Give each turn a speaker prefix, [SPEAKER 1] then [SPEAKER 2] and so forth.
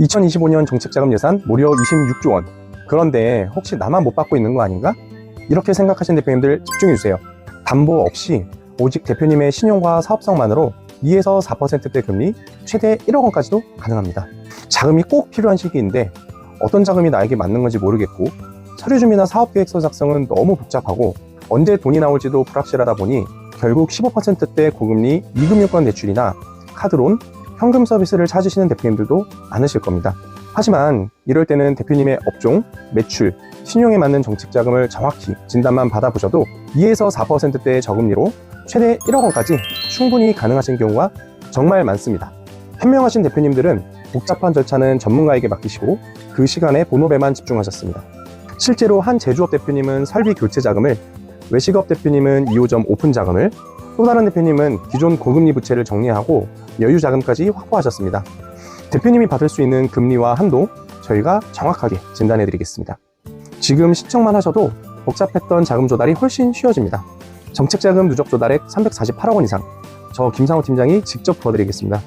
[SPEAKER 1] 2025년 정책자금 예산 무려 26조 원. 그런데 혹시 나만 못 받고 있는 거 아닌가? 이렇게 생각하시는 대표님들 집중해주세요. 담보 없이 오직 대표님의 신용과 사업성만으로 2에서 4%대 금리 최대 1억 원까지도 가능합니다. 자금이 꼭 필요한 시기인데 어떤 자금이 나에게 맞는 건지 모르겠고 서류 준비나 사업 계획서 작성은 너무 복잡하고 언제 돈이 나올지도 불확실하다 보니 결국 15%대 고금리 미금융권 대출이나 카드론, 현금 서비스를 찾으시는 대표님들도 많으실 겁니다. 하지만 이럴 때는 대표님의 업종, 매출, 신용에 맞는 정책 자금을 정확히 진단만 받아보셔도 2에서 4%대의 저금리로 최대 1억 원까지 충분히 가능하신 경우가 정말 많습니다. 현명하신 대표님들은 복잡한 절차는 전문가에게 맡기시고 그 시간에 본업에만 집중하셨습니다. 실제로 한 제조업 대표님은 설비 교체 자금을, 외식업 대표님은 2호점 오픈 자금을, 또 다른 대표님은 기존 고금리 부채를 정리하고 여유 자금까지 확보하셨습니다. 대표님이 받을 수 있는 금리와 한도 저희가 정확하게 진단해 드리겠습니다. 지금 신청만 하셔도 복잡했던 자금 조달이 훨씬 쉬워집니다. 정책자금 누적 조달액 348억 원 이상. 저 김상호 팀장이 직접 도와드리겠습니다.